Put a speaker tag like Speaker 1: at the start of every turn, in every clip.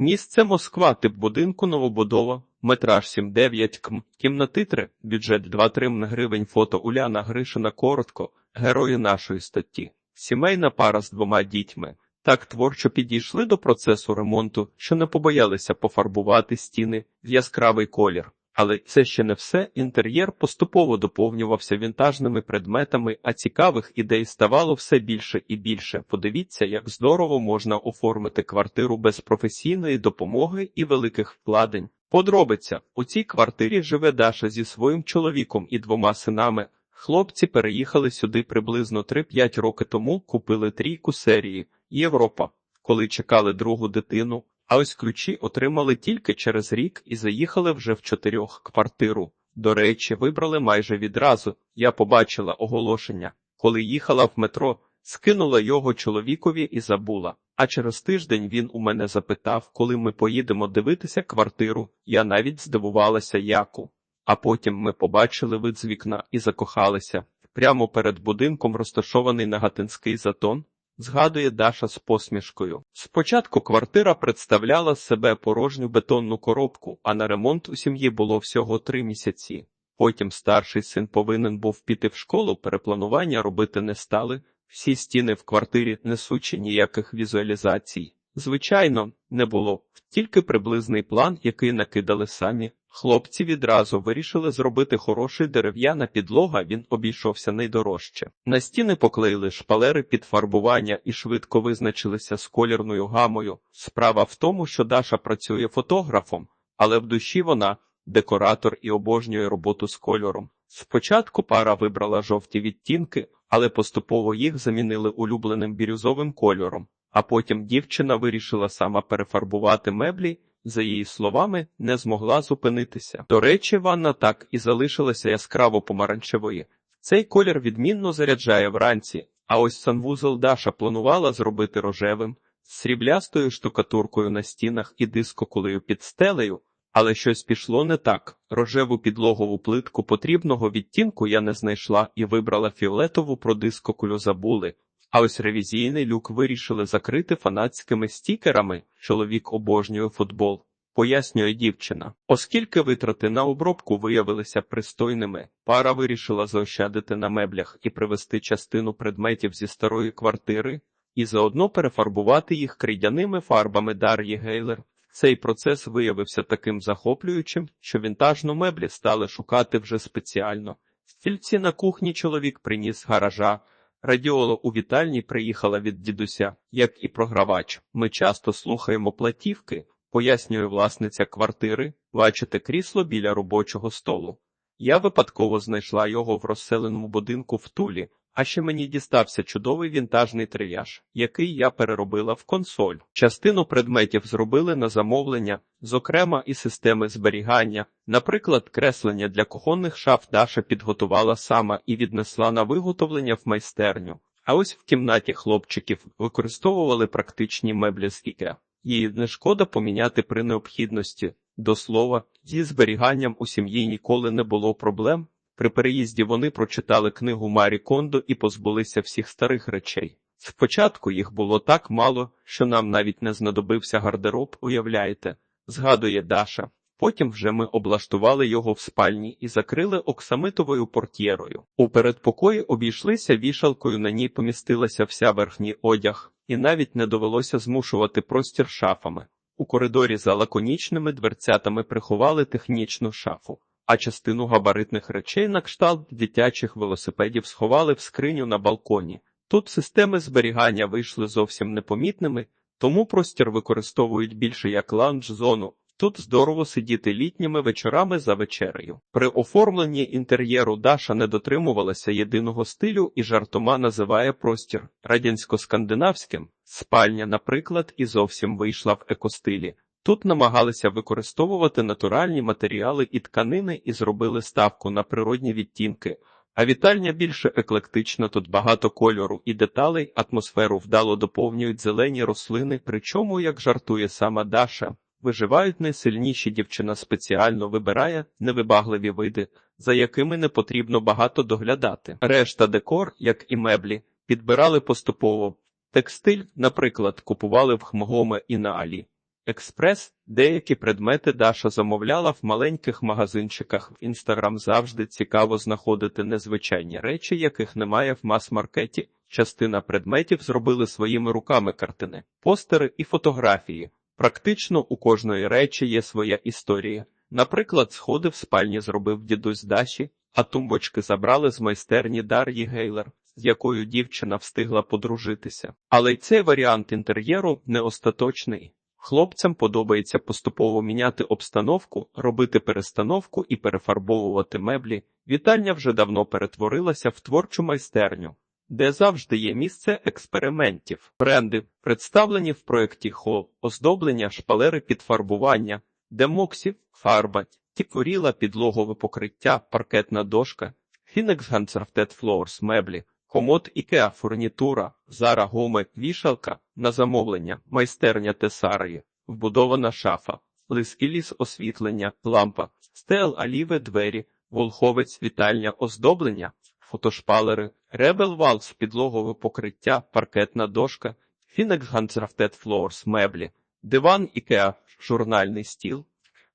Speaker 1: Місце Москва, тип будинку, новобудова, метраж 7-9 км, кімнати 3, бюджет 2-3 м гривень, фото Уляна Гришина коротко, герої нашої статті. Сімейна пара з двома дітьми. Так творчо підійшли до процесу ремонту, що не побоялися пофарбувати стіни в яскравий колір. Але це ще не все. Інтер'єр поступово доповнювався вінтажними предметами, а цікавих ідей ставало все більше і більше. Подивіться, як здорово можна оформити квартиру без професійної допомоги і великих вкладень. Подробиця у цій квартирі живе Даша зі своїм чоловіком і двома синами. Хлопці переїхали сюди приблизно 3-5 роки тому, купили трійку серії Європа, коли чекали другу дитину. А ось ключі отримали тільки через рік і заїхали вже в чотирьох квартиру. До речі, вибрали майже відразу. Я побачила оголошення. Коли їхала в метро, скинула його чоловікові і забула. А через тиждень він у мене запитав, коли ми поїдемо дивитися квартиру. Я навіть здивувалася яку. А потім ми побачили вид з вікна і закохалися. Прямо перед будинком розташований нагатинський затон. Згадує Даша з посмішкою. Спочатку квартира представляла себе порожню бетонну коробку, а на ремонт у сім'ї було всього три місяці. Потім старший син повинен був піти в школу, перепланування робити не стали. Всі стіни в квартирі несучі ніяких візуалізацій. Звичайно, не було, тільки приблизний план, який накидали самі. Хлопці відразу вирішили зробити хороший дерев'яна підлога, він обійшовся найдорожче. На стіни поклеїли шпалери під фарбування і швидко визначилися з колірною гамою. Справа в тому, що Даша працює фотографом, але в душі вона декоратор і обожнює роботу з кольором. Спочатку пара вибрала жовті відтінки, але поступово їх замінили улюбленим бірюзовим кольором. А потім дівчина вирішила сама перефарбувати меблі за її словами, не змогла зупинитися. До речі, ванна так і залишилася яскраво помаранчевої. Цей колір відмінно заряджає вранці, а ось санвузол Даша планувала зробити рожевим, з сріблястою штукатуркою на стінах і дискокулею під стелею, але щось пішло не так. Рожеву підлогову плитку потрібного відтінку я не знайшла і вибрала фіолетову про дискокулю забули. А ось ревізійний люк вирішили закрити фанатськими стікерами. Чоловік обожнює футбол, пояснює дівчина. Оскільки витрати на обробку виявилися пристойними, пара вирішила заощадити на меблях і привезти частину предметів зі старої квартири і заодно перефарбувати їх крейдяними фарбами Дар'ї Гейлер. Цей процес виявився таким захоплюючим, що вінтажну меблі стали шукати вже спеціально. Стільці на кухні чоловік приніс гаража. Радіола у вітальні приїхала від дідуся, як і програвач. Ми часто слухаємо платівки, пояснює власниця квартири, бачите крісло біля робочого столу. Я випадково знайшла його в розселеному будинку в Тулі, а ще мені дістався чудовий вінтажний трияж, який я переробила в консоль. Частину предметів зробили на замовлення, зокрема і системи зберігання. Наприклад, креслення для кухонних шаф Даша підготувала сама і віднесла на виготовлення в майстерню. А ось в кімнаті хлопчиків використовували практичні меблі з Іке. Її не шкода поміняти при необхідності. До слова, зі зберіганням у сім'ї ніколи не було проблем. При переїзді вони прочитали книгу Марі Кондо і позбулися всіх старих речей. Спочатку їх було так мало, що нам навіть не знадобився гардероб, уявляєте, згадує Даша. Потім вже ми облаштували його в спальні і закрили оксамитовою портьєрою. У передпокої обійшлися вішалкою, на ній помістилася вся верхній одяг, і навіть не довелося змушувати простір шафами. У коридорі за лаконічними дверцятами приховали технічну шафу а частину габаритних речей на кшталт дитячих велосипедів сховали в скриню на балконі. Тут системи зберігання вийшли зовсім непомітними, тому простір використовують більше як лаунж-зону. Тут здорово сидіти літніми вечорами за вечерею. При оформленні інтер'єру Даша не дотримувалася єдиного стилю і жартома називає простір радянсько-скандинавським. Спальня, наприклад, і зовсім вийшла в екостилі. Тут намагалися використовувати натуральні матеріали і тканини і зробили ставку на природні відтінки, а вітальня більше еклектична, тут багато кольору і деталей, атмосферу вдало доповнюють зелені рослини, причому, як жартує сама Даша, виживають найсильніші дівчина спеціально вибирає невибагливі види, за якими не потрібно багато доглядати. Решта декор, як і меблі, підбирали поступово. Текстиль, наприклад, купували в Хмгоме і на Алі. Експрес. Деякі предмети Даша замовляла в маленьких магазинчиках. В інстаграм завжди цікаво знаходити незвичайні речі, яких немає в мас-маркеті. Частина предметів зробили своїми руками картини, постери і фотографії. Практично у кожної речі є своя історія. Наприклад, сходи в спальні зробив дідусь Даші, а тумбочки забрали з майстерні Дар'ї Гейлер, з якою дівчина встигла подружитися. Але й цей варіант інтер'єру не остаточний. Хлопцям подобається поступово міняти обстановку, робити перестановку і перефарбовувати меблі. Вітальня вже давно перетворилася в творчу майстерню, де завжди є місце експериментів. Бренди, представлені в проєкті Хо, оздоблення, шпалери підфарбування, демоксів, фарба, тікворіла, підлогове покриття, паркетна дошка, Phoenix Hansrafted Floors меблі, комод Ікеа фурнітура, Зара Гоме, вішалка, на замовлення, майстерня Тесарії, вбудована шафа, лис і ліс освітлення, лампа, стел аліве двері, волховець вітальня оздоблення, фотошпалери, Rebel Walls підлогове покриття, паркетна дошка, Phoenix Hansrafted Floors меблі, диван Ікеа, журнальний стіл,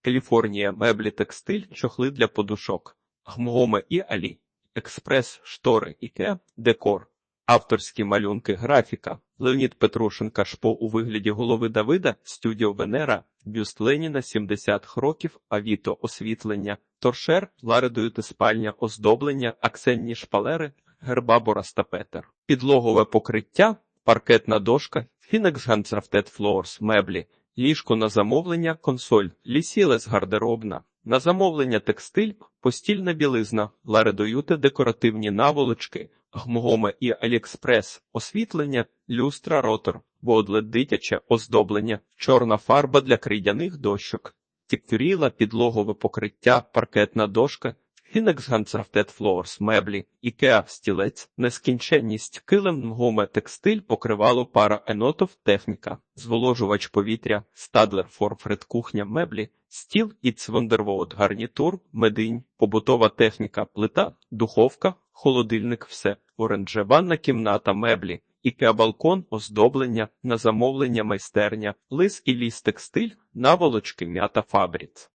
Speaker 1: Каліфорнія меблі текстиль, чохли для подушок, Гмгоме і Алі, експрес, штори Іке, декор, авторські малюнки, графіка, Леонід Петрушенка шпо у вигляді голови Давида, студіо Венера, бюст Леніна 70 років, Авіто освітлення, торшер, ларедуюти спальня, оздоблення, аксенні шпалери, герба Бораста Петер, підлогове покриття, паркетна дошка, Phoenix Hansrafted Floors меблі, ліжко на замовлення, консоль, лісілес гардеробна, на замовлення текстиль, постільна білизна, ларедоюти декоративні наволочки, гмгоме і Аліекспрес, освітлення, люстра, ротор, бодлет дитяче, оздоблення, чорна фарба для крейдяних дощок, тіктюріла, підлогове покриття, паркетна дошка, Hansrafted Floors меблі, Ікеа стілець, нескінченність, килим, гуме, текстиль, покривало пара енотов, техніка, зволожувач повітря, стадлер, форфред, кухня, меблі, стіл, і цвондервод, гарнітур, мединь, побутова техніка, плита, духовка, холодильник, все, оранжеванна кімната, меблі, Ікеа балкон, оздоблення, на замовлення майстерня, лис і ліс текстиль, наволочки, м'ята фабріц.